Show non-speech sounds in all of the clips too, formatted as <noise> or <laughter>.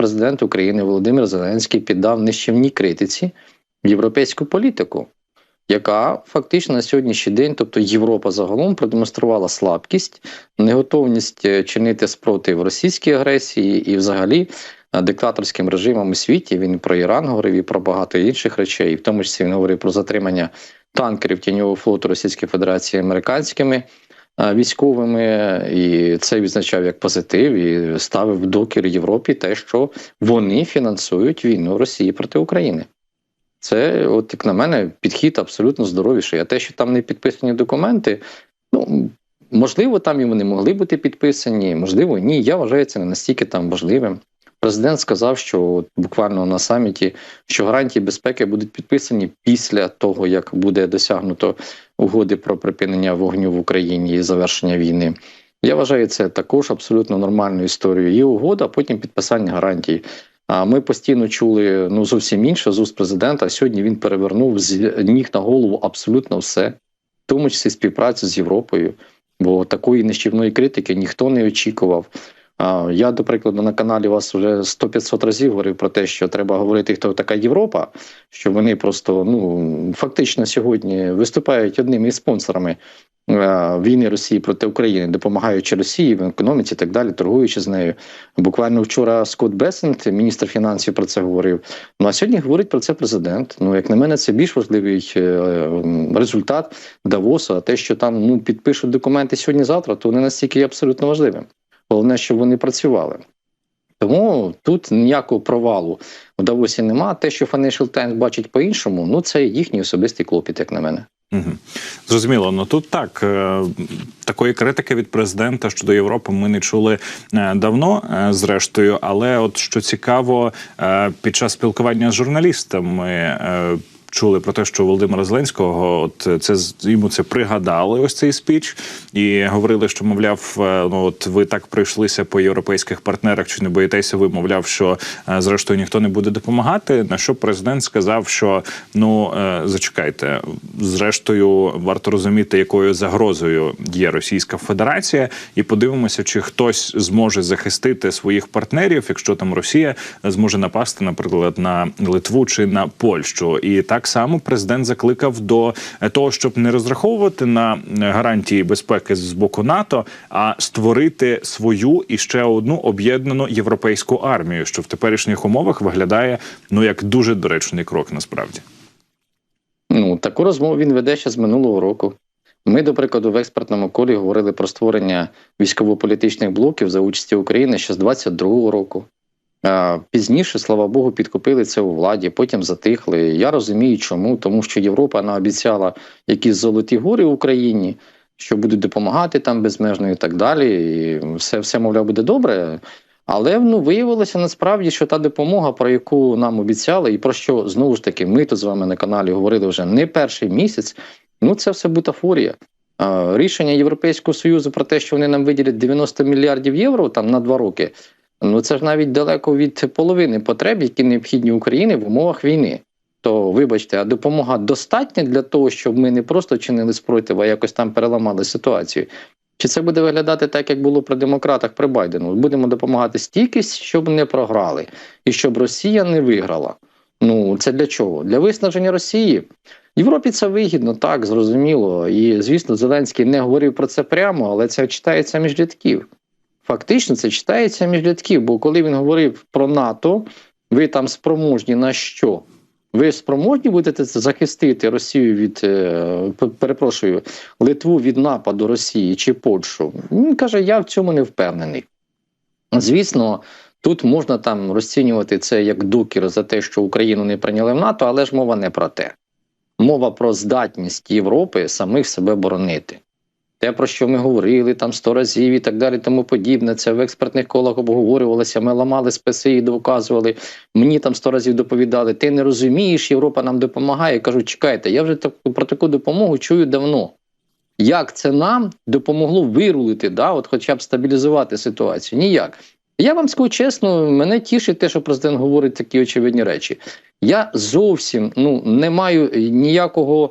президент України Володимир Зеленський піддав нищівній критиці європейську політику, яка фактично на сьогоднішній день, тобто Європа загалом, продемонструвала слабкість, неготовність е, чинити спротив російській агресії і, взагалі, е, диктаторським режимам у світі. Він про Іран говорив і про багато інших речей, і в тому числі він говорив про затримання танкерів тіньового флоту Російської Федерації американськими. Військовими і це відзначав як позитив і ставив докір Європі те, що вони фінансують війну Росії проти України. Це, от як на мене, підхід абсолютно здоровіший. А те, що там не підписані документи, ну можливо, там і вони могли бути підписані, можливо, ні. Я вважаю це не настільки там важливим. Президент сказав, що от буквально на саміті, що гарантії безпеки будуть підписані після того, як буде досягнуто угоди про припинення вогню в Україні і завершення війни. Я вважаю це також абсолютно нормальною історією. Є угода, а потім підписання гарантій. А ми постійно чули ну зовсім інше з уст президента. Сьогодні він перевернув з ніг на голову абсолютно все, в тому числі співпрацю з Європою. Бо такої нищівної критики ніхто не очікував. Я, до прикладу, на каналі вас вже 100-500 разів говорив про те, що треба говорити, хто така Європа, що вони просто ну фактично сьогодні виступають одними із спонсорами е, війни Росії проти України, допомагаючи Росії в економіці і так далі, торгуючи з нею. Буквально вчора Скотт Бесент, міністр фінансів, про це говорив. Ну а сьогодні говорить про це президент. Ну, як на мене, це більш важливий е, результат Давосу. А те, що там ну підпишуть документи сьогодні-завтра, то не настільки абсолютно важливим. Головне, щоб вони працювали. Тому тут ніякого провалу в Давосі нема. Те, що Financial Times бачить по-іншому, ну це їхній особистий клопіт, як на мене. Угу. Зрозуміло, ну тут так е, такої критики від президента щодо Європи ми не чули е, давно, е, зрештою. Але от що цікаво, під час спілкування з журналістами. Чули про те, що Володимира Зеленського, от це йому це пригадали. Ось цей спіч, і говорили, що мовляв, е, ну от ви так пройшлися по європейських партнерах, чи не боїтеся ви, мовляв, що е, зрештою ніхто не буде допомагати. На що президент сказав, що ну е, зачекайте, зрештою варто розуміти, якою загрозою є Російська Федерація, і подивимося, чи хтось зможе захистити своїх партнерів, якщо там Росія зможе напасти, наприклад, на Литву чи на Польщу. І так само президент закликав до того, щоб не розраховувати на гарантії безпеки з боку НАТО, а створити свою і ще одну об'єднану європейську армію, що в теперішніх умовах виглядає ну як дуже доречний крок, насправді. Ну, таку розмову він веде ще з минулого року. Ми, до прикладу, в експертному колі говорили про створення військово-політичних блоків за участі України ще з 22-го року. Пізніше, слава Богу, підкупили це у владі, потім затихли. Я розумію, чому, тому що Європа наобіцяла якісь золоті гори в Україні, що будуть допомагати там безмежно і так далі. І все, все мовляв, буде добре. Але ну, виявилося насправді, що та допомога, про яку нам обіцяли, і про що знову ж таки ми тут з вами на каналі говорили вже не перший місяць. Ну це все бутафорія. Рішення Європейського союзу про те, що вони нам виділять 90 мільярдів євро там на два роки. Ну це ж навіть далеко від половини потреб, які необхідні Україні в умовах війни. То вибачте, а допомога достатня для того, щоб ми не просто чинили спротив, а якось там переламали ситуацію. Чи це буде виглядати так, як було при демократах при Байдену? Будемо допомагати стільки, щоб не програли, і щоб Росія не виграла. Ну це для чого? Для виснаження Росії. Європі це вигідно, так зрозуміло. І звісно, Зеленський не говорив про це прямо, але це читається між рядків. Фактично, це читається між рядків, бо коли він говорив про НАТО, ви там спроможні на що? Ви спроможні будете захистити Росію від е, перепрошую Литву від нападу Росії чи Польщу? Він каже: я в цьому не впевнений. Звісно, тут можна там розцінювати це як докір за те, що Україну не прийняли в НАТО, але ж мова не про те. Мова про здатність Європи самих себе боронити. Те, про що ми говорили там сто разів і так далі, тому подібне. Це в експертних колах обговорювалося. Ми ламали списи і доказували. Мені там сто разів доповідали. Ти не розумієш, Європа нам допомагає. Я кажу, чекайте, я вже так, про таку допомогу чую давно. Як це нам допомогло вирулити, да, от хоча б стабілізувати ситуацію? Ніяк. Я вам скажу чесно, мене тішить те, що президент говорить такі очевидні речі. Я зовсім ну, не маю ніякого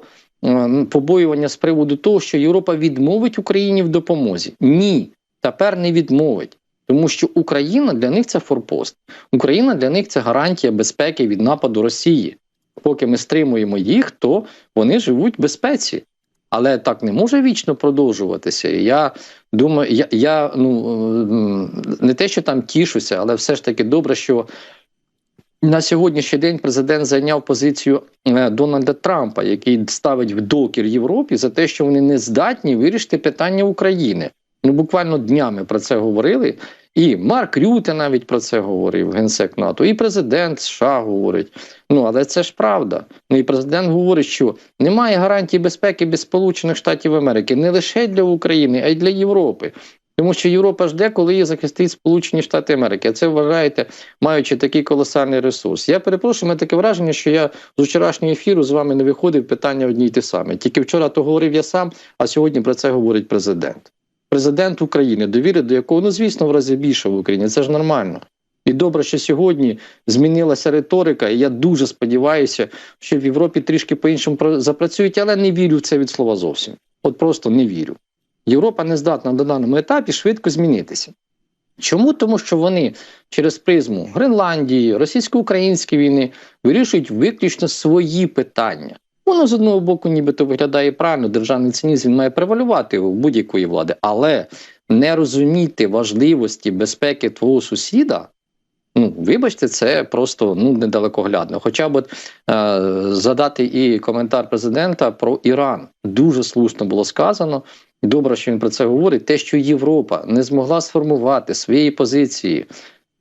побоювання з приводу того, що Європа відмовить Україні в допомозі. Ні, тепер не відмовить. Тому що Україна для них це форпост. Україна для них це гарантія безпеки від нападу Росії. Поки ми стримуємо їх, то вони живуть в безпеці. Але так не може вічно продовжуватися. Я думаю, я, я ну не те, що там тішуся, але все ж таки добре, що на сьогоднішній день президент зайняв позицію е, Дональда Трампа, який ставить в докір Європі за те, що вони не здатні вирішити питання України. Ну буквально днями про це говорили. І Марк Рюте навіть про це говорив, генсек НАТО, і президент США говорить. Ну але це ж правда. Ну і президент говорить, що немає гарантії безпеки без Сполучених Штатів Америки не лише для України, а й для Європи. Тому що Європа жде, коли її захистить Сполучені Штати Америки. А це вважаєте, маючи такий колосальний ресурс. Я перепрошую, мене таке враження, що я з вчорашнього ефіру з вами не виходив питання одні й ті самі. Тільки вчора то говорив я сам, а сьогодні про це говорить президент. Президент України, довіри до якого, ну звісно, в разі більше в Україні. Це ж нормально. І добре, що сьогодні змінилася риторика, і я дуже сподіваюся, що в Європі трішки по-іншому про- запрацюють, але не вірю в це від слова зовсім. От просто не вірю. Європа не здатна на даному етапі швидко змінитися. Чому? Тому що вони через призму Гренландії, російсько-української війни вирішують виключно свої питання. Воно з одного боку, нібито виглядає правильно, державний цинізм має превалювати у будь-якої влади, але не розуміти важливості безпеки твого сусіда. Ну, вибачте, це просто ну недалекоглядно. Хоча б е, задати і коментар президента про Іран дуже слушно було сказано. І Добре, що він про це говорить. Те, що Європа не змогла сформувати свої позиції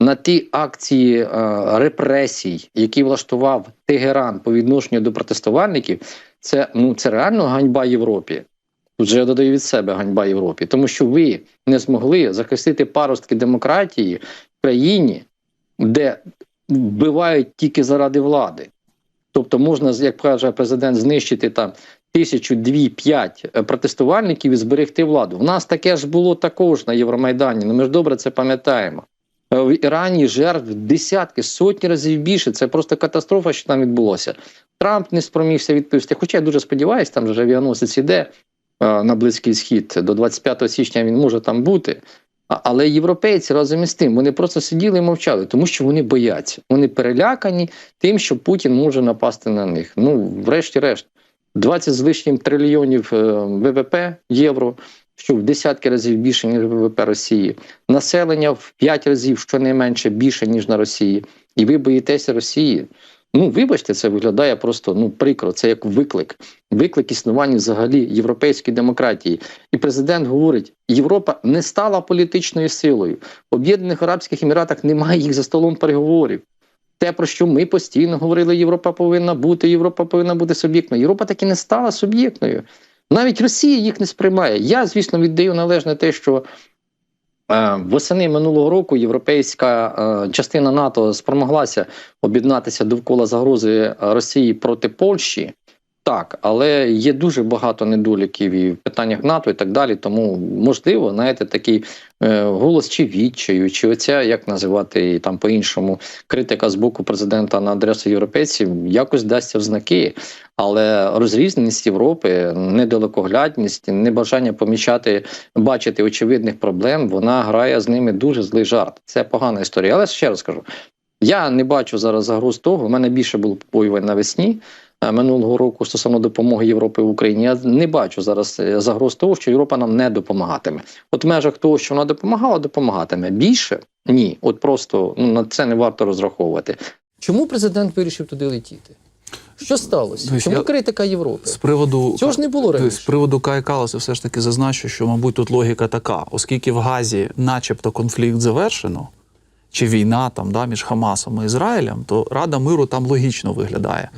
на ті акції е, репресій, які влаштував Тегеран по відношенню до протестувальників, це ну це реально ганьба Європі. Тут же я додаю від себе ганьба Європі, тому що ви не змогли захистити паростки демократії в країні, де вбивають тільки заради влади. Тобто можна, як каже президент, знищити там тисячу, дві, п'ять е, протестувальників і зберегти владу. У нас таке ж було також на Євромайдані. Ну ми ж добре це пам'ятаємо. Е, В Ірані жертв десятки, сотні разів більше. Це просто катастрофа, що там відбулося. Трамп не спромігся відповісти. Хоча я дуже сподіваюся, там вже авіаносець іде е, на Близький Схід. До 25 січня він може там бути. Але європейці разом із тим вони просто сиділи і мовчали, тому що вони бояться. Вони перелякані тим, що Путін може напасти на них. Ну, врешті-решт, 20 з лишнім трильйонів е, ВВП євро, що в десятки разів більше, ніж ВВП Росії. Населення в 5 разів щонайменше більше, ніж на Росії. І ви боїтеся Росії. Ну, вибачте, це виглядає просто ну прикро. Це як виклик, виклик існування взагалі європейської демократії. І президент говорить: Європа не стала політичною силою. В Об'єднаних Арабських Еміратах немає їх за столом переговорів. Те, про що ми постійно говорили, Європа повинна бути, Європа повинна бути суб'єктною. Європа таки не стала суб'єктною. Навіть Росія їх не сприймає. Я, звісно, віддаю належне те, що е, восени минулого року європейська е, частина НАТО спромоглася об'єднатися довкола загрози Росії проти Польщі. Так, але є дуже багато недоліків і в питаннях НАТО і так далі. Тому можливо, знаєте, такий е, голос чи відчаю, чи оця як називати її там по-іншому критика з боку президента на адресу європейців якось дасться в знаки. Але розрізненість Європи, недалекоглядність, небажання помічати, бачити очевидних проблем, вона грає з ними дуже злий жарт. Це погана історія. Але ще раз кажу: я не бачу зараз загроз того. У мене більше було побоювань навесні минулого року стосовно допомоги Європи в Україні. Я не бачу зараз е, загроз того, що Європа нам не допомагатиме. От в межах того, що вона допомагала, допомагатиме. Більше ні. От просто ну, на це не варто розраховувати. Чому президент вирішив туди летіти? Що сталося? Дивись, Чому я- критика Європи? З приводу Цього ж не було Дивись, раніше. з приводу Кайкаласа? Все ж таки зазначу, що, мабуть, тут логіка така, оскільки в Газі, начебто, конфлікт завершено, чи війна там да, між Хамасом і Ізраїлем, то Рада миру там логічно виглядає.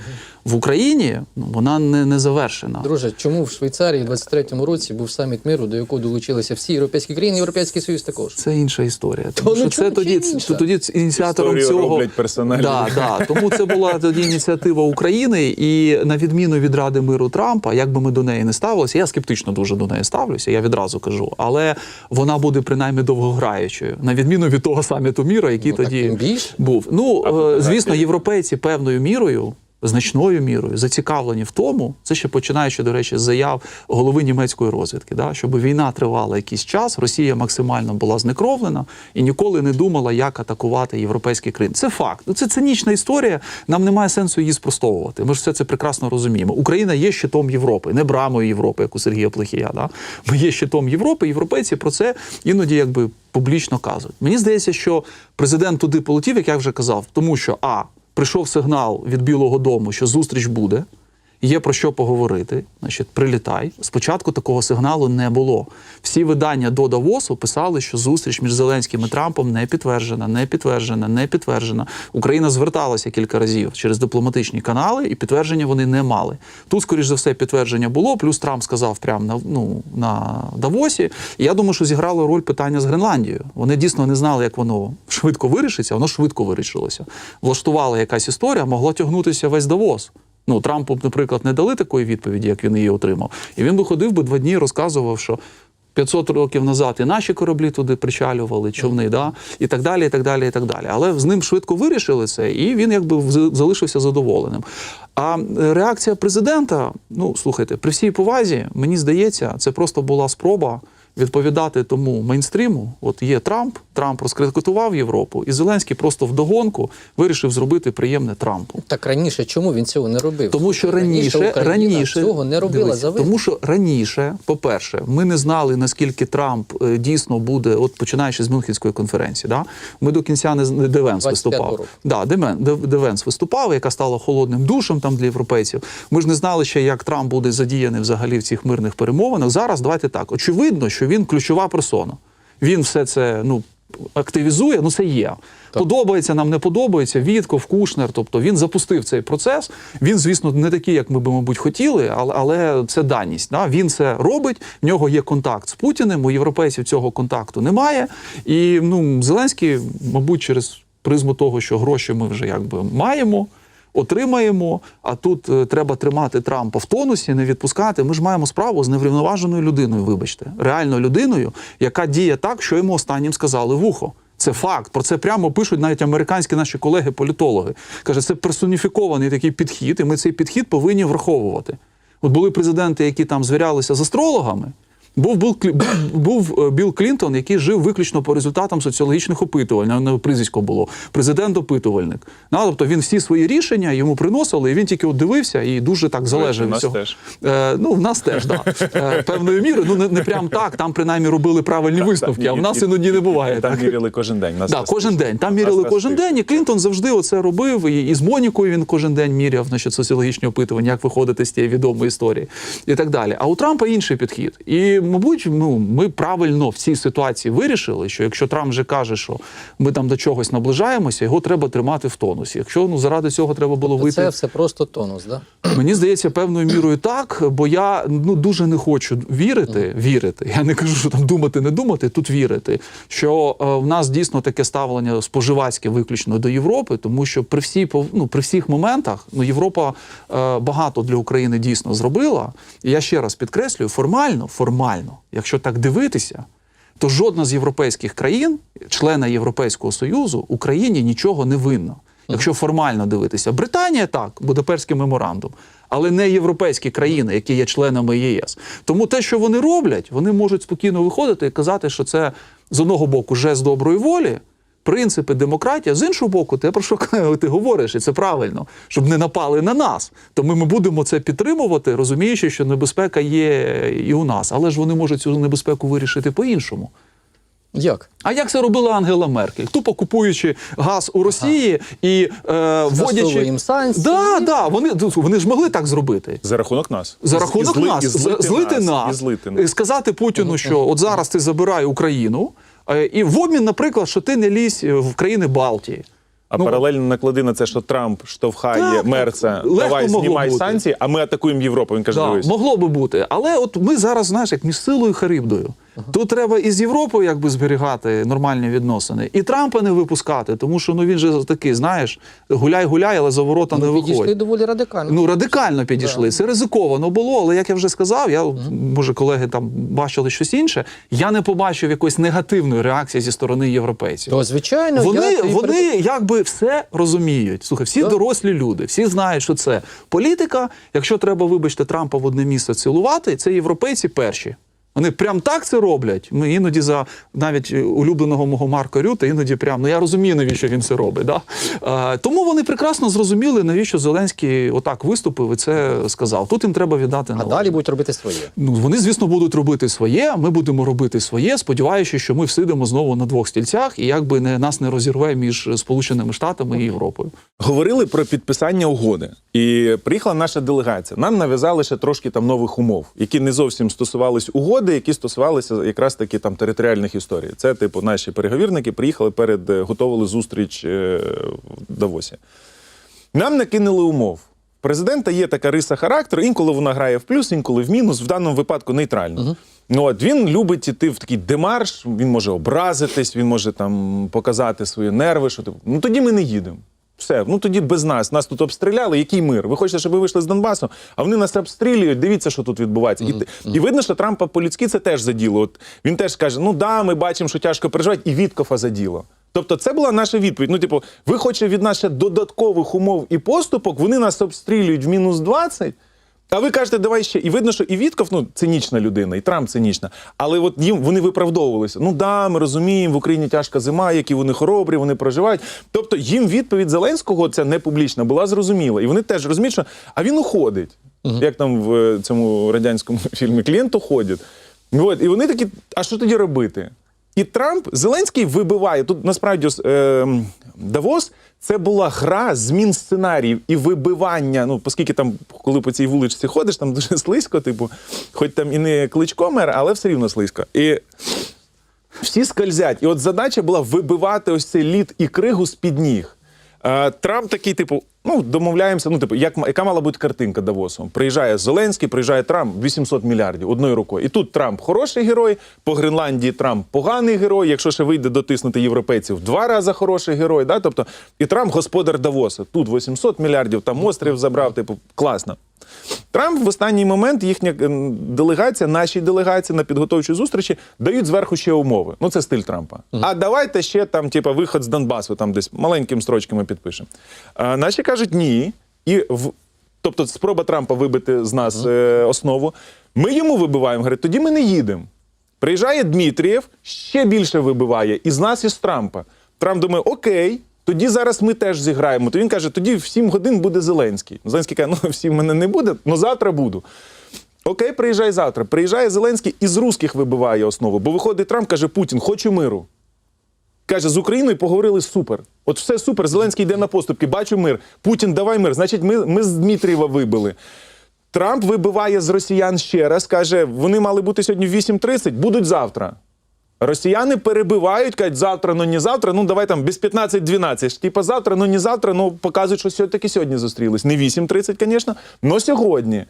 В Україні ну, вона не, не завершена. Друже, чому в Швейцарії в 23-му році був саміт миру, до якого долучилися всі європейські країни, Європейський Союз також. Це інша історія. Тому ну що чому це тоді, інша? тоді ініціатором Історію цього роблять персонально. Да, да. Тому це була тоді ініціатива України, і на відміну від Ради миру Трампа, як би ми до неї не ставилися, я скептично дуже до неї ставлюся, я відразу кажу, але вона буде принаймні довгограючою, на відміну від того саміту міра, який Ну, так тоді тим був. Ну е, звісно, європейці певною мірою. Значною мірою зацікавлені в тому, це ще починаючи, до речі, з заяв голови німецької розвідки, да, щоб війна тривала якийсь час, Росія максимально була знекровлена і ніколи не думала, як атакувати європейські країни. Це факт. Ну, Це цинічна історія. Нам немає сенсу її спростовувати. Ми ж все це прекрасно розуміємо. Україна є щитом Європи, не брамою Європи, як у Сергія Плехія. Да? Ми є щитом Європи. Європейці про це іноді якби публічно кажуть. Мені здається, що президент туди полетів, як я вже казав, тому що а прийшов сигнал від Білого Дому, що зустріч буде. Є про що поговорити, значить, прилітай. Спочатку такого сигналу не було. Всі видання до Давосу писали, що зустріч між Зеленським і Трампом не підтверджена, не підтверджена, не підтверджена. Україна зверталася кілька разів через дипломатичні канали, і підтвердження вони не мали. Тут, скоріш за все, підтвердження було. Плюс Трамп сказав прямо на ну на Давосі. Я думаю, що зіграло роль питання з Гренландією. Вони дійсно не знали, як воно швидко вирішиться. Воно швидко вирішилося. Влаштувала якась історія, могла тягнутися весь Давос. Ну, Трампу, б, наприклад, не дали такої відповіді, як він її отримав. І він би ходив би два дні і розказував, що 500 років назад і наші кораблі туди причалювали, човни, да? і так далі, і так далі, і так далі. Але з ним швидко вирішили це, і він якби залишився задоволеним. А реакція президента, ну слухайте, при всій повазі, мені здається, це просто була спроба відповідати тому мейнстріму. От є Трамп, Трамп розкритикував Європу, і Зеленський просто вдогонку вирішив зробити приємне Трампу. Так раніше чому він цього не робив? Тому що раніше, раніше цього не робила дивись, за тому що раніше, по-перше, ми не знали наскільки Трамп е, дійсно буде, от починаючи з Мюнхенської конференції. Да? Ми до кінця не Девенс виступав. року. Да, Девенс виступав, яка стала холодним душем там для європейців. Ми ж не знали ще, як Трамп буде задіяний взагалі в цих мирних перемовинах. Зараз давайте так. Очевидно, що він ключова персона. Він все це ну активізує. Ну це є. Подобається нам, не подобається. Вітков, Кушнер. Тобто він запустив цей процес. Він, звісно, не такий, як ми би, мабуть, хотіли, але, але це даність. Да? Він це робить. В нього є контакт з Путіним. У європейців цього контакту немає. І ну Зеленський, мабуть, через призму того, що гроші ми вже якби маємо. Отримаємо, а тут е, треба тримати Трампа в тонусі, не відпускати. Ми ж маємо справу з неврівноваженою людиною, вибачте, реально людиною, яка діє так, що йому останнім сказали в ухо. Це факт. Про це прямо пишуть навіть американські наші колеги-політологи. Каже, це персоніфікований такий підхід, і ми цей підхід повинні враховувати. От були президенти, які там звірялися з астрологами. Був, був, був, е, Білл Клінтон, який жив виключно по результатам соціологічних опитувань. На прізвисько було президент-опитувальник. Ну, тобто він всі свої рішення йому приносили, і він тільки от дивився і дуже так залежав у від нас цього. теж. Е, ну, в нас теж, так. Е, певною мірою. Ну, не, не прям так. Там принаймні робили правильні висновки, а в нас іноді не буває. Там так. міряли кожен день. Нас Да, кожен день. Там міряли кожен день, і Клінтон завжди оце робив. І, і з Монікою він кожен день міряв значить, соціологічні опитування, як виходити з тієї відомої історії і так далі. А у Трампа інший підхід. І, мабуть, ну, ми правильно в цій ситуації вирішили, що якщо Трамп вже каже, що ми там до чогось наближаємося, його треба тримати в тонусі. Якщо ну заради цього треба було вийти. Це все просто тонус, да? Мені здається, певною мірою так, бо я ну дуже не хочу вірити. Вірити. Я не кажу, що там думати, не думати. Тут вірити, що е, в нас дійсно таке ставлення споживацьке виключно до Європи, тому що при всі ну, при всіх моментах ну Європа е, багато для України дійсно зробила. І я ще раз підкреслюю, формально, формально, якщо так дивитися. То жодна з європейських країн, члена Європейського Союзу, Україні нічого не винна. Якщо формально дивитися, Британія так, Будапештський меморандум, але не європейські країни, які є членами єС. Тому те, що вони роблять, вони можуть спокійно виходити і казати, що це з одного боку жест доброї волі, принципи демократія, з іншого боку, те, про що <laughs> ти говориш, і це правильно, щоб не напали на нас. Тому ми будемо це підтримувати, розуміючи, що небезпека є і у нас, але ж вони можуть цю небезпеку вирішити по-іншому. Як? А як це робила Ангела Меркель? Тупо купуючи газ у Росії і е, вводячи їм санкції. Да, да, вони, вони ж могли так зробити. За рахунок нас. За І рахунок зли- нас, і злити, злити нас, І злити і сказати Путіну, що от зараз ти забирай Україну, і в обмін, наприклад, що ти не лізь в країни Балтії. А Ну, паралельно наклади на це, що Трамп штовхає Так, Мерца, давай знімай бути. санкції, а ми атакуємо Європу. Він каже, Да, дивись. могло би бути. Але от ми зараз, знаєш, як між силою і Харибдою. Тут треба і з Європою якби зберігати нормальні відносини, і Трампа не випускати, тому що ну він же такий, знаєш, гуляй-гуляй, але за ворота не Ну, підійшли доволі радикально. Ну, радикально підійшли. Да. Це ризиковано було, але як я вже сказав, я може колеги там бачили щось інше. Я не побачив якоїсь негативної реакції зі сторони європейців. То, звичайно, Вони, я вони якби все розуміють. Слухай, всі Так. дорослі люди, всі знають, що це політика. Якщо треба, вибачте, Трампа в одне місце цілувати, це європейці перші. Вони прям так це роблять. Ми іноді за навіть е, улюбленого мого Марка Рюта, іноді прям ну я розумію, навіщо він це робить. Да? Е, тому вони прекрасно зрозуміли, навіщо Зеленський отак виступив і це сказав. Тут їм треба віддати А належне. далі будуть робити своє. Ну, вони, звісно, будуть робити своє. Ми будемо робити своє, сподіваючись, що ми всидимо знову на двох стільцях, і якби не нас не розірве між Сполученими Штатами і Європою. Говорили про підписання угоди, і приїхала наша делегація. Нам нав'язали ще трошки там нових умов, які не зовсім стосувались угоди, які стосувалися якраз таки там територіальних історій. Це, типу, наші переговірники приїхали перед е, готували зустріч е, в Давосі. Нам накинули умов. Президента є така риса характеру, інколи вона грає в плюс, інколи в мінус, в даному випадку нейтрально. Ну, от він любить іти в такий демарш, він може образитись, він може там показати свої нерви. Що типу, ну тоді ми не їдемо. Все, ну тоді без нас. Нас тут обстріляли. Який мир? Ви хочете, щоб ви вийшли з Донбасу, а вони нас обстрілюють. Дивіться, що тут відбувається. І, і видно, що Трампа по-людськи це теж заділо. От він теж каже: ну да, ми бачимо, що тяжко переживати, і Віткофа заділо. Тобто, це була наша відповідь. Ну, типу, ви хочете від нас ще додаткових умов і поступок, вони нас обстрілюють в мінус 20, а ви кажете, давай ще. І видно, що і Вітков, ну, цинічна людина, і Трамп цинічна. Але от їм вони виправдовувалися. Ну да, ми розуміємо, в Україні тяжка зима, які вони хоробрі, вони проживають. Тобто їм відповідь Зеленського, ця не публічна, була зрозуміла. І вони теж розуміють, що а він уходить. Як там в е, цьому радянському <laughs> фільмі клієнт уходить. От, і вони такі, а що тоді робити? І Трамп Зеленський вибиває тут. Насправді е, Давос це була гра змін сценаріїв і вибивання. Ну, оскільки там, коли по цій вуличці ходиш, там дуже слизько, типу, хоч там і не кличко мер, але все рівно слизько. І всі скользять. І от задача була вибивати ось цей лід і кригу з під ніг. Е, Трамп такий, типу, ну домовляємося. Ну, типу, як яка мала бути картинка Давосом? Приїжджає Зеленський, приїжджає Трамп 800 мільярдів одною рукою. І тут Трамп хороший герой. По Гренландії Трамп поганий герой. Якщо ще вийде дотиснути європейців, два рази хороший герой. Да? Тобто, і Трамп господар Давоса. Тут 800 мільярдів, там острів забрав. Типу, класно. Трамп в останній момент їхня ем, делегація, наші делегації на підготовчій зустрічі дають зверху ще умови. Ну це стиль Трампа. А давайте ще там, типа, виход з Донбасу, там десь маленькими строчками підпишемо. А наші кажуть ні. І в тобто, спроба Трампа вибити з нас е, основу. Ми йому вибиваємо, говорить, тоді ми не їдемо. Приїжджає Дмитрієв, ще більше вибиває і з нас, і з Трампа. Трамп думає, окей. Тоді зараз ми теж зіграємо. То він каже: тоді в 7 годин буде Зеленський. Зеленський каже, ну в 7 мене не буде, але завтра буду. Окей, приїжджай завтра. Приїжджає Зеленський і з русських вибиває основу. Бо виходить Трамп, каже: Путін, хочу миру. Каже, з Україною поговорили супер. От все супер. Зеленський йде на поступки. Бачу мир. Путін, давай мир. Значить, ми, ми з Дмитрієва вибили. Трамп вибиває з росіян ще раз. Каже, вони мали бути сьогодні в 8.30, будуть завтра. Росіяни перебивають, кажуть, завтра, ну не завтра, ну давай там без 15-12. Типа завтра, ну не завтра, ну показують, що все-таки сьогодні зустрілись. Не 8.30, звісно, але сьогодні.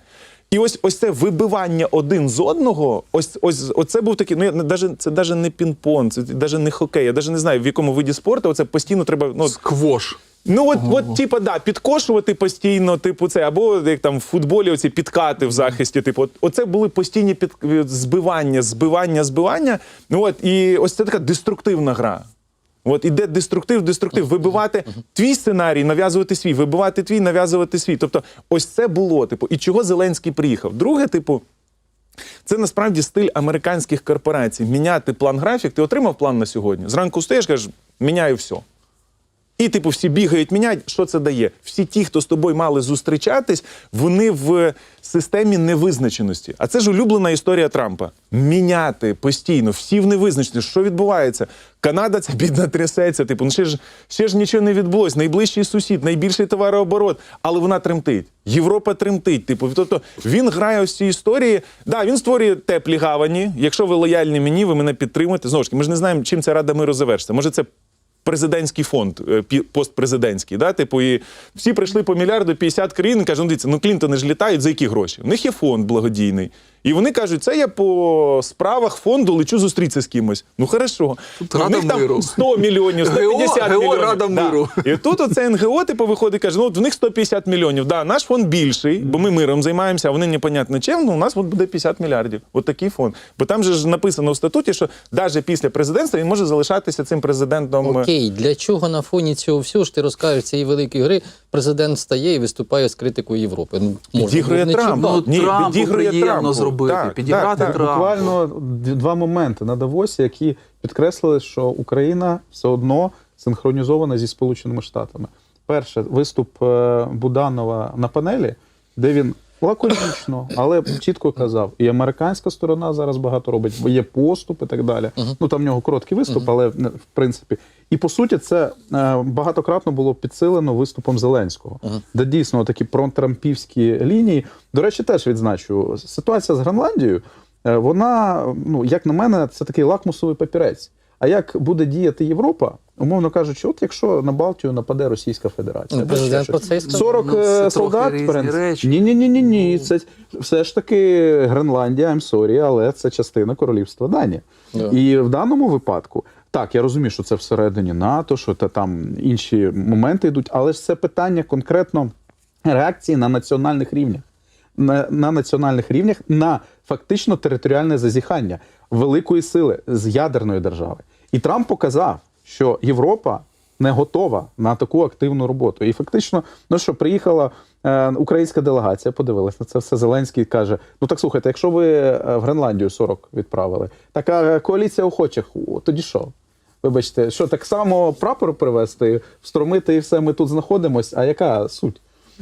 І ось ось це вибивання один з одного, ось ось оце був такий. Ну я даже, це навіть не пін-пон, це навіть не хокей. Я навіть не знаю, в якому виді спорту оце постійно треба. Ну, Сквош. Ну, от, от типа, да, підкошувати постійно, типу, це, або як там в футболі оці підкати в захисті. Типу, от, оце були постійні під, збивання, збивання, збивання. Ну, от, і ось це така деструктивна гра. От іде деструктив, деструктив, вибивати твій сценарій, нав'язувати свій, вибивати твій, нав'язувати свій. Тобто, ось це було, типу, і чого Зеленський приїхав. Друге, типу, це насправді стиль американських корпорацій. Міняти план графік. Ти отримав план на сьогодні. Зранку встаєш, кажеш, міняю все. І, типу, всі бігають, міняють. Що це дає? Всі ті, хто з тобою мали зустрічатись, вони в системі невизначеності. А це ж улюблена історія Трампа. Міняти постійно, всі в невизначеності. Що відбувається? Канада ця бідна трясеться. Типу, ну ще ж ще ж нічого не відбулось. Найближчий сусід, найбільший товарооборот, але вона тремтить. Європа тремтить. Типу, тобто він грає ось ці історії. Да, він створює теплі гавані. Якщо ви лояльні мені, ви мене підтримуєте. Знову ж таки, ми ж не знаємо, чим ця рада миру завершиться. Може, це президентський фонд, е, постпрезидентський. Да? Типу, і всі прийшли по мільярду 50 країн і кажуть, ну дивіться, ну Клінтони ж літають, за які гроші? У них є фонд благодійний. І вони кажуть, це я по справах фонду лечу зустрітися з кимось. Ну хорошо. Тут Ну, в них там 100 мільйонів, 150 ГО, мільйонів. Рада Да. миру. І тут оце НГО типу виходить каже, ну от в них 150 мільйонів. Да, наш фонд більший, бо ми миром займаємося, а вони непонятно чим, ну у нас от буде 50 мільярдів. От такий фонд. Бо там же ж написано в статуті, що навіть після президентства він може залишатися цим президентом. е, Окей, для чого на фоні цього всього ж ти розкажеш цієї великої гри, президент стає і виступає з критикою Європи. Ну, було б не Трамп. Ну, Ні, приємно Трампу. Зробити, Так, підібрати так, так. Буквально два моменти на Давосі, які підкреслили, що Україна все одно синхронізована зі Сполученими Штатами. Перше, виступ е, Буданова на панелі, де він лаконічно, але чітко казав, і американська сторона зараз багато робить, бо є поступ і так далі. Ну там в нього короткий виступ, але не, в принципі. І по суті, це е, багатократно було підсилено виступом Зеленського, де дійсно такі пронтрампівські лінії. До речі, теж відзначу ситуація з Гренландією. Е, Вона, ну як на мене, це такий лакмусовий папірець. А як буде діяти Європа, умовно кажучи, от якщо на Балтію нападе Російська Федерація, Ну, президент про це 40 Ну, е, солдат речі. Ні, ні, ні, ні, ні. Це все ж таки Гренландія, I'm sorry, але це частина королівства Данія. Да. І в даному випадку, так, я розумію, що це всередині НАТО, що та там інші моменти йдуть, але ж це питання конкретно реакції на національних рівнях. На, на національних рівнях на фактично територіальне зазіхання великої сили з ядерної держави. І Трамп показав, що Європа не готова на таку активну роботу. І фактично, ну що, приїхала е, українська делегація, подивилась на це все. Зеленський каже: ну так слухайте, якщо ви е, в Гренландію 40 відправили, така коаліція охочих, о, тоді що? Вибачте, що так само прапор привезти, встромити і все, ми тут знаходимось. А яка суть?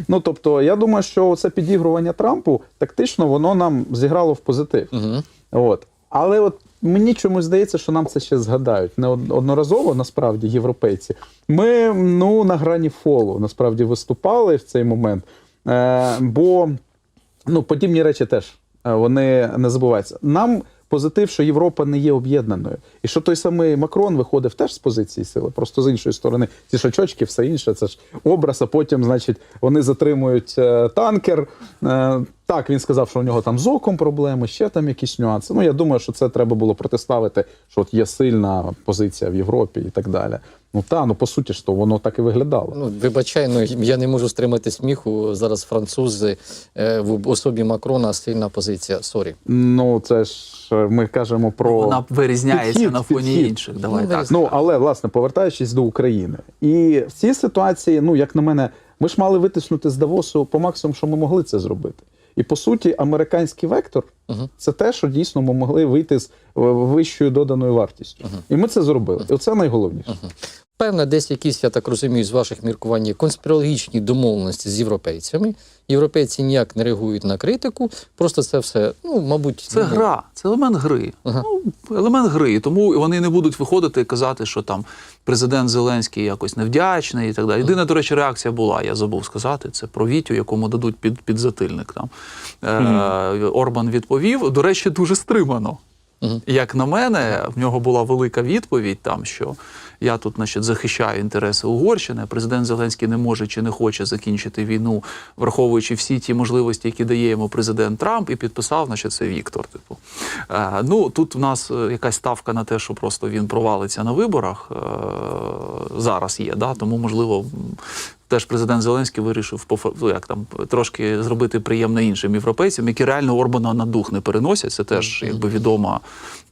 Ну тобто, я думаю, що це підігрування Трампу тактично воно нам зіграло в позитив. Мгм. От. Але от мені чомусь здається, що нам це ще згадають. Не одноразово, насправді, європейці. Ми ну, на грані фолу насправді виступали в цей момент. Е, бо ну, подібні речі теж е, вони не забуваються. Нам позитив, що Європа не є об'єднаною. І що той самий Макрон виходив теж з позиції сили, просто з іншої сторони. Ці шачочки, все інше, це ж образ, а потім, значить, вони затримують е, танкер. Так, він сказав, що у нього там з оком проблеми, ще там якісь нюанси. Ну, я думаю, що це треба було протиставити, що от є сильна позиція в Європі і так далі. Ну та, ну по суті ж то воно так і виглядало. Ну, вибачай, ну я не можу стримати сміху. Зараз французи е, в особі Макрона сильна позиція. Сорі. Ну, це ж е, ми кажемо про Вона вирізняється підхід, на фоні підхід. інших. Давай Ну, так. Ну але власне повертаючись до України, і в цій ситуації, ну як на мене, ми ж мали витиснути з Давосу по максимуму, що ми могли це зробити. І по суті, американський вектор угу. це те, що дійсно ми могли вийти з е, вищою доданою вартістю. І ми це зробили. І це найголовніше. Певно, десь якісь, я так розумію, з ваших міркувань є конспірологічні домовленості з європейцями. Європейці ніяк не реагують на критику. Просто це все, ну, мабуть, Це ну, гра, це елемент гри. Ага. Ну, елемент гри. І Тому вони не будуть виходити і казати, що там президент Зеленський якось невдячний і так далі. Єдина, до речі, реакція була, я забув сказати, це про Вітю, якому дадуть під, під затильник. Там. Е, Орбан відповів, до речі, дуже стримано. Мгм. Як на мене, в нього була велика відповідь, там що я тут, значить, захищаю інтереси Угорщини. Президент Зеленський не може чи не хоче закінчити війну, враховуючи всі ті можливості, які дає йому президент Трамп, і підписав, значить, це Віктор. Типу, е, ну тут в нас е, якась ставка на те, що просто він провалиться на виборах. Е, зараз є, да? тому можливо. Теж президент Зеленський вирішив ну, як там трошки зробити приємне іншим європейцям, які реально Орбана на дух не переносять. Це теж якби відома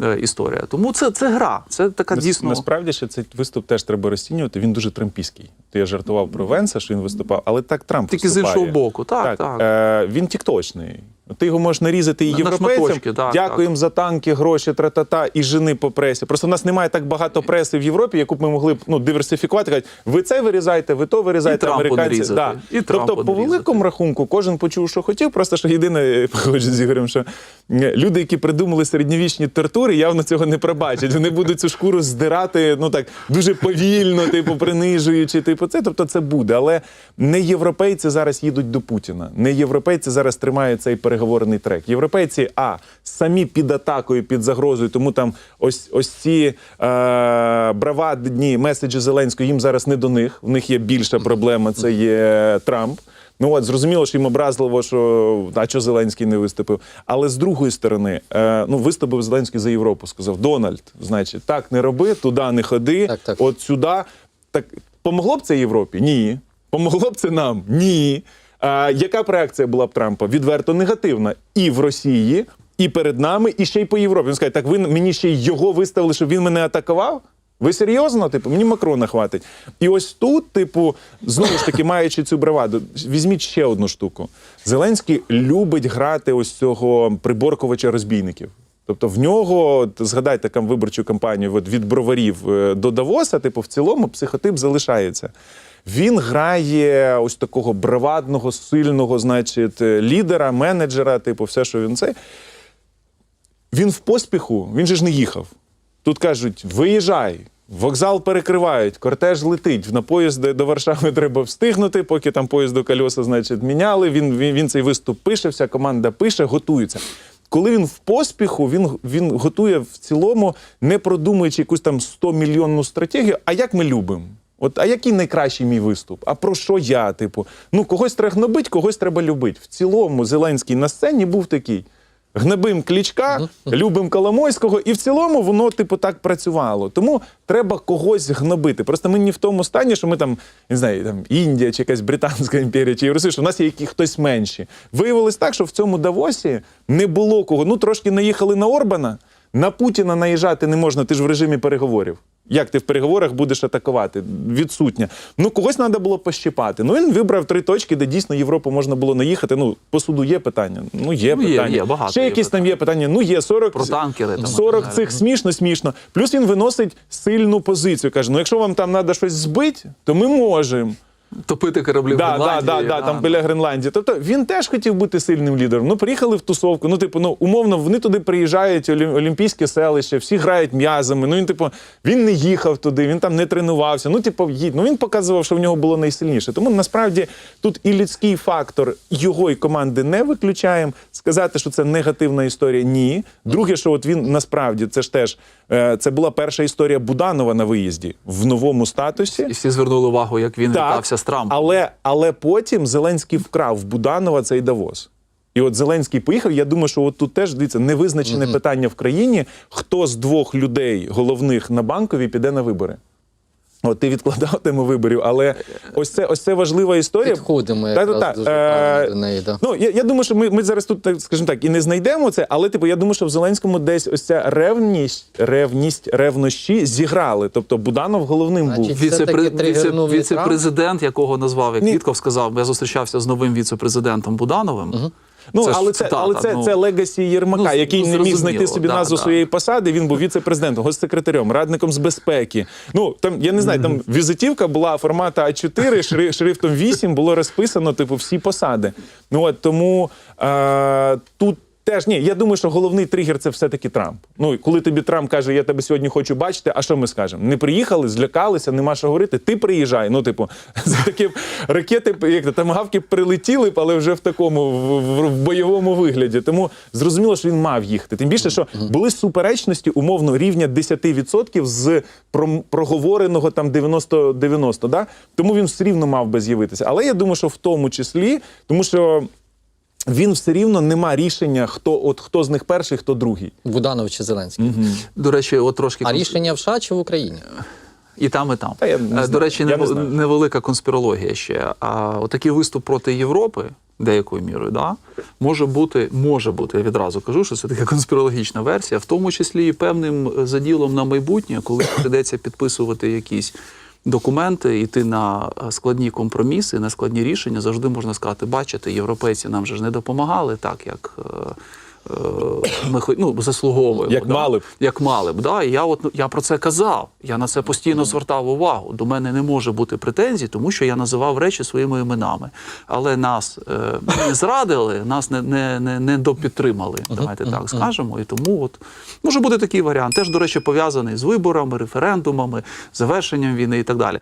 е, історія. Тому це, це гра. Це така Нас- дійсно Насправді ще цей виступ теж треба розцінювати. Він дуже трампійський. Ти я жартував про Венса, що він виступав, але так Трамп тільки з іншого боку. Так, так. Е, він тікточний. Ти його можеш нарізати і європейцям. шматочки, так, Дякуємо за танки, гроші, тра-та-та, і жени по пресі. Просто в нас немає так багато преси в Європі, яку б ми могли б ну, диверсифікувати. Кажуть, ви це вирізаєте, ви то вирізаєте, Трампу американці. Да. і Трампу тобто, по великому рахунку, кожен почув, що хотів. Просто що єдине <laughs> погоджу з Ігорем, що люди, які придумали середньовічні тортури, явно цього не пробачать. Вони будуть цю шкуру здирати ну так дуже повільно, типу принижуючи. Типу, це тобто це буде. Але не європейці зараз їдуть до Путіна. Не європейці зараз тримають цей переговорний трек. Європейці, а самі під атакою, під загрозою, тому там ось ось ці е, бравадні меседжі Зеленського їм зараз не до них. В них є більша проблема. Це є Трамп. Ну от зрозуміло, що їм образливо, що а що Зеленський не виступив. Але з другої сторони, е, ну виступив Зеленський за Європу. Сказав: Дональд, значить, так не роби, туди не ходи, Так, так. от сюди. Так помогло б це Європі? Ні. Помогло б це нам? Ні. А, яка б реакція була б Трампа? Відверто негативна і в Росії, і перед нами, і ще й по Європі. Він скаже, так ви мені ще й його виставили, щоб він мене атакував? Ви серйозно? Типу, мені Макрона хватить. І ось тут, типу, знову ж таки, маючи цю браваду, візьміть ще одну штуку. Зеленський любить грати ось цього приборкувача розбійників. Тобто в нього, згадайте там виборчу кампанію від броварів е, до Давоса, типу, в цілому психотип залишається. Він грає ось такого бравадного, сильного, значить, лідера, менеджера, типу, все, що він це. Він в поспіху, він же ж не їхав. Тут кажуть: виїжджай, вокзал перекривають, кортеж летить. На поїзд до Варшави треба встигнути, поки там поїзд до кольоса, значить, міняли. Він, він, він цей виступ пише, вся команда пише, готується. Коли він в поспіху, він, він готує в цілому, не продумуючи якусь там 100 мільйонну стратегію. А як ми любимо? От, а який найкращий мій виступ? А про що я? Типу, ну когось треба гнобити, когось треба любити. В цілому Зеленський на сцені був такий. Гнебим Клічка, любим Коломойського, і в цілому воно, типу, так працювало. Тому треба когось гнобити. Просто ми не в тому стані, що ми там, не знаю, там Індія чи якась Британська імперія, чи Євросоюз, що в нас є які хтось менші. Виявилось так, що в цьому Давосі не було кого. Ну, трошки наїхали на Орбана. На Путіна наїжджати не можна, ти ж в режимі переговорів. Як ти в переговорах будеш атакувати? Відсутня. Ну, когось треба було пощіпати. Ну, він вибрав три точки, де дійсно Європу можна було наїхати. Ну, по суду є питання. Ну, є Ну, питання. є, багато Ще є якісь там є питання. Ну, є 40, Про танкери там, 40 так цих смішно, смішно. Плюс він виносить сильну позицію. Каже: ну, якщо вам там треба щось збити, то ми можемо. Топити кораблі в Да, да, Гренландії. да, да, там біля Гренландії. Тобто він теж хотів бути сильним лідером. Ну, приїхали в тусовку. Ну, типу, ну умовно, вони туди приїжджають, олі- олімпійське селище, всі грають м'язами. Ну він, типу, він не їхав туди, він там не тренувався. Ну, типу, їдь. Ну він показував, що в нього було найсильніше. Тому насправді тут і людський фактор його і команди не виключаємо. Сказати, що це негативна історія, ні. Друге, що от він насправді це ж теж е, це була перша історія Буданова на виїзді в новому статусі. І всі звернули увагу, як він вітався з Трампом. Але, але потім Зеленський вкрав в Буданова цей Давос. І от Зеленський поїхав. Я думаю, що от тут теж дивіться, невизначене питання в країні, хто з двох людей головних на банковій піде на вибори. От ти відкладав тему виборів, але ось це ось це важлива історія. Підходимо Та-та-та. дуже Е, до неї. Да. Ну, я, я думаю, що ми, ми зараз тут, так скажімо так, і не знайдемо це, але типу, я думаю, що в Зеленському десь ось ця ревність, ревність, ревнощі зіграли. Тобто Буданов головним був. Значить, Віце-пре- віце- Віце-президент, якого назвав, як Ні. Вітков сказав, я зустрічався з новим віце-президентом Будановим. Ну, Це але це, цитата, але це, ну. це легасі Єрмака, Ну, який ну, не міг знайти собі да, назву да. своєї посади. Він був віце-президентом, госсекретарем, радником з безпеки. Ну там я не знаю, там візитівка була формата А4, <laughs> шри- шрифтом 8, було розписано типу всі посади. Ну от тому е, тут. Теж ні, я думаю, що головний тригер це все-таки Трамп. Ну, коли тобі Трамп каже, я тебе сьогодні хочу бачити, а що ми скажемо? Не приїхали, злякалися, нема що говорити. Ти приїжджай. Ну, типу, <laughs> за такі ракети, як то, тамагавки прилетіли але вже в такому в, в, в бойовому вигляді. Тому зрозуміло, що він мав їхати. Тим більше, що були суперечності умовно рівня 10% з проговореного там 90-90, да? Тому він все рівно мав би з'явитися. Але я думаю, що в тому числі, тому що. Він все рівно нема рішення, хто от хто з них перший, хто другий. Буданов чи Зеленський. До речі, от трошки А рішення в США чи в Україні? і там, і там. Та я не Е, знаю. До речі, Я не знаю. невелика конспірологія ще. А отакий виступ проти Європи, деякою мірою, да, може бути, може бути, я відразу кажу, що це така конспірологічна версія, в тому числі і певним е, заділом на майбутнє, коли прийдеться підписувати якісь. Документи, йти на е, складні компроміси, на складні рішення, завжди можна сказати, бачите, європейці нам же ж не допомагали так, як е, ми хо- ну, заслуговуємо. Як мали б. Як мали б. Да? І я, от, ну, я про це казав. Я на це постійно звертав увагу. До мене не може бути претензій, тому що я називав речі своїми іменами. Але нас е, не зрадили, нас не, не, не, не допідтримали. Давайте так скажемо. І тому от може бути такий варіант. Теж, до речі, пов'язаний з виборами, референдумами, завершенням війни і так далі.